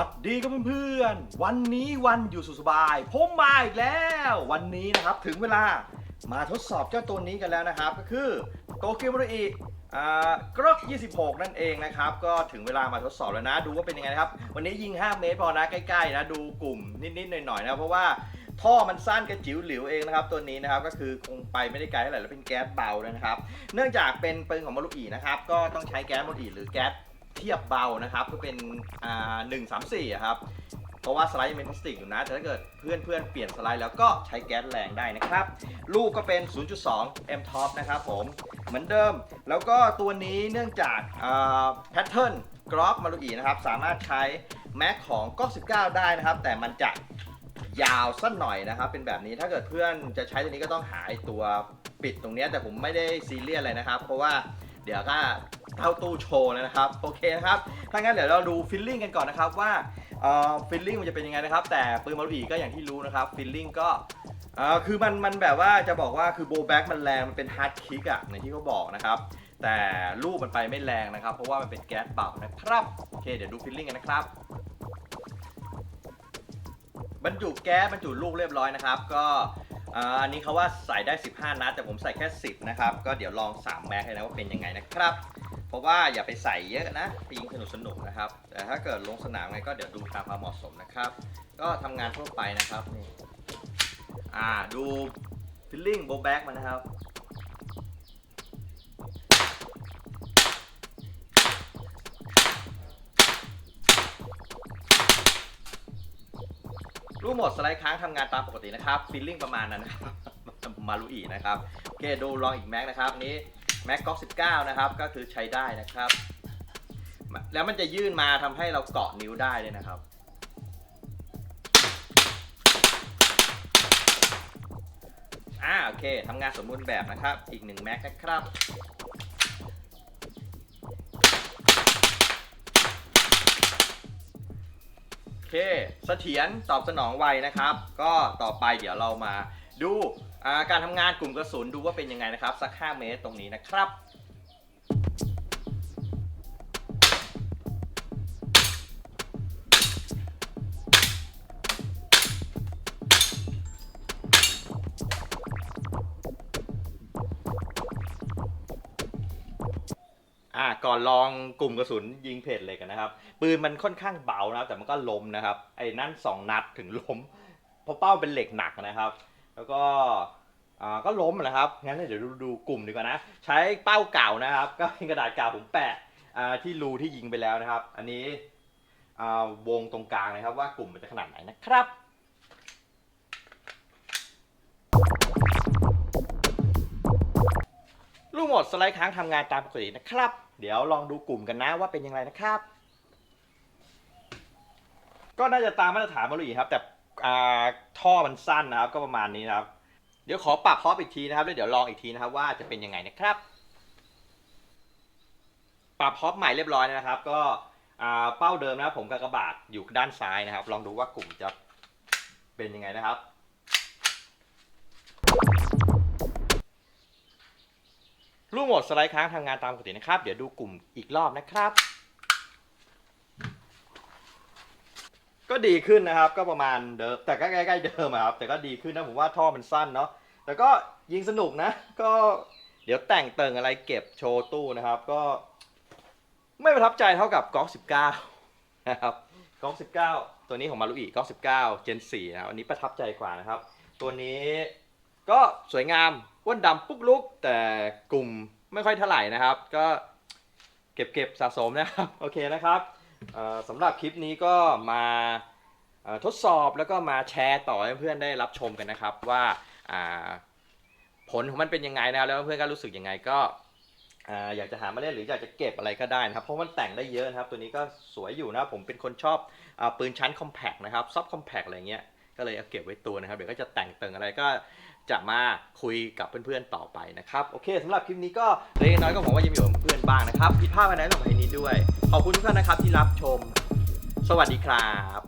วัสดีครับเพื่อนๆ วันนี้วันอยู่สุขสบายผมมาอีกแล้ว วันนี้นะครับถึงเวลามาทดสอบเจ้าตัวนี้กันแล้วนะครับ ก็คือโตเกียวมารุอิกรอก26 นั่นเองนะครับ ก็ถึงเวลามาทดสอบแล้วนะ ดูว่าเป็นยังไงนะครับ วันนี้ยิง 5 เมตรพอนะใกล้ๆนะดูกลุ่มนิดๆหน่อยๆนะเพราะว่าท่อมันสั้นกระจิ๋วหลิวเองนะครับ ตัวนี้นะครับก็คือคงไปไม่ได้ไกลเท่าไหร่แล้วเป็นแก๊สเบานะครับ เนื่องจากเป็นปืนของมารุอินะครับก็ต้องใช้แก๊สมารุอิหรือแก๊ส เทียบเบานะครับก็เป็นอ่าหนึ่งสามสี่ครับเพราะว่าสไลด์เป็นพลาสติกอยู่นะ แต่ถ้าเกิดเพื่อนเพื่อนๆเปลี่ยนสไลด์แล้วก็ใช้แก๊สแรงได้นะครับ ลูกก็เป็น 0.2 M top นะครับผม เหมือนเดิม แล้วก็ตัวนี้เนื่องจากแพทเทิร์นกรอบมารุอีนะครับ สามารถใช้แม็กของก็19 ได้นะครับ แต่มันจะยาวสั้นหน่อยนะครับ เป็นแบบนี้ถ้าเกิดเพื่อนจะใช้ตัวนี้ก็ต้องหาตัวปิดตรงนี้แต่ผมไม่ได้ซีเรียสอะไรนะครับ เพราะว่าเดี๋ยวก็ เข้าตู้โชว์แล้วนะครับ โอเคนะครับถ้างั้นเดี๋ยวเราดูฟิลลิ่งกันก่อนนะครับว่าฟิลลิ่งมันจะเป็นยังไงนะครับ แต่ปืนมารุอีก็อย่างที่รู้นะครับฟิลลิ่งก็คือมันมันแบบว่าจะบอกว่าคือโบแบ็กมันแรงมันเป็นฮาร์ดคิกอะในที่เขาบอกนะครับ แต่ลูกมันไปไม่แรงนะครับ เพราะว่ามันเป็นแก๊สเบานะครับโอเคเดี๋ยวดูฟิลลิ่งกันนะครับบรรจุแก๊สบรรจุลูกเรียบร้อยนะครับ ก็อันนี้เขาว่าใส่ได้ 15 นัดแต่ผมใส่แค่ 10 นะครับ ก็เดี๋ยวลอง 3 แม็กเลยนะว่าเป็นยังไงนะครับ เพราะว่าอย่าไปใส่เยอะนะไปยิงสนุกสนุกนะครับ แต่ถ้าเกิดลงสนามไงก็เดี๋ยวดูตามความเหมาะสมนะครับ ก็ทำงานทั่วไปนะครับนี่อ่าดูฟิลลิ่งโบแบ็กมันนะครับรูปหมดสไลด์ค้างทำงานตามปกตินะครับฟีลลิ่งประมาณนั้นนะครับมารุอีนะครับ โอเค ดูลองอีกแม็กนะครับนี้ แม็กก๊อก19 นะครับ ก็คือใช้ได้นะครับ แล้วมันจะยื่นมาทำให้เราเกาะนิ้วได้เลยนะครับ อ่าโอเคทำงานสมบูรณ์แบบนะครับ อีกหนึ่งแม็กนะครับ เคเสถียรตอบสนองไวนะครับ ก็ต่อไปเดี๋ยวเรามาดูการทำงานกลุ่มกระสุนดูว่าเป็นยังไงนะครับ สัก 5 เมตรตรงนี้นะครับ อ่าก่อนลองกลุ่มกระสุนยิงเพจเหล็กอะนะครับ ปืนมันค่อนข้างเบานะครับ แต่มันก็ล้มนะครับ ไอ้นั่นสองนัดถึงล้มเพราะเป้าเป็นเหล็กหนักนะครับ แล้วก็อ่าก็ล้มนะครับ งั้นเดี๋ยวดูดูกลุ่มดีกว่านะ ใช้เป้าเก่านะครับ ก็เป็นกระดาษกาวผมแปะอ่าที่รูที่ยิงไปแล้วนะครับ อันนี้อ่าวงตรงกลางนะครับ ว่ากลุ่มมันจะขนาดไหนนะครับลูกหมดสไลด์ค้างทำงานตามปกตินะครับ เดี๋ยวลองดูกลุ่มกันนะว่าเป็นยังไงนะครับ ก็น่าจะตามมาตรฐานมารุอีครับ แต่ท่อมันสั้นนะครับ ก็ประมาณนี้นะครับ เดี๋ยวขอปรับพอปอีกทีนะครับแล้วเดี๋ยวลองอีกทีนะครับ ว่าจะเป็นยังไงนะครับ ปรับพอปใหม่เรียบร้อยนะครับ ก็เป้าเดิมนะครับผมกระบาดอยู่ด้านซ้ายนะครับ ลองดูว่ากลุ่มจะเป็นยังไงนะครับ ลูกโหมดสไลด์ค้างทำงานตามปกตินะครับ เดี๋ยวดูกลุ่มอีกรอบนะครับ ก็ดีขึ้นนะครับ ก็ประมาณเดิม แต่ก็ใกล้ๆเดิมอะครับ แต่ก็ดีขึ้นนะผมว่าท่อมันสั้นเนาะ แต่ก็ยิงสนุกนะ ก็เดี๋ยวแต่งเติงอะไรเก็บโชว์ตู้นะครับ ก็ ไม่ประทับใจเท่ากับก๊อก19นะครับก๊อก19ตัวนี้ของมารุอิก๊อก19 Gen 4นะครับอันนี้ประทับใจกว่านะครับ ตัวนี้ก็สวยงาม อ้วนดำปุ๊กลุก แต่กลุ่มไม่ค่อยเท่าไหร่นะครับ ก็เก็บเก็บสะสมนะครับ โอเคนะครับสำหรับคลิปนี้ก็มาทดสอบแล้วก็มาแชร์ต่อให้เพื่อนได้รับชมกันนะครับ ว่าผลของมันเป็นยังไงนะครับแล้วเพื่อนก็รู้สึกยังไงก็อ่าอยากจะหามาเล่นหรืออยากจะเก็บอะไรก็ได้นะครับ เพราะมันแต่งได้เยอะนะครับ ตัวนี้ก็สวยอยู่นะผมเป็นคนชอบอปืนชั้นคอมแพกนะครับซับคอมแพกอะไรเงี้ยก็เลยเอาเก็บไว้ตัวนะครับ เดี๋ยวก็จะแต่งเติงอะไรก็ จะมาคุยกับเพื่อนๆต่อไปนะครับ โอเคสำหรับคลิปนี้ก็เล็กน้อยก็หวังว่าจะมีกับเพื่อนบ้างนะครับผิดพลาดไปไหน่อยนี้ด้วย ขอบคุณทุกท่านนะครับที่รับชม สวัสดีครับ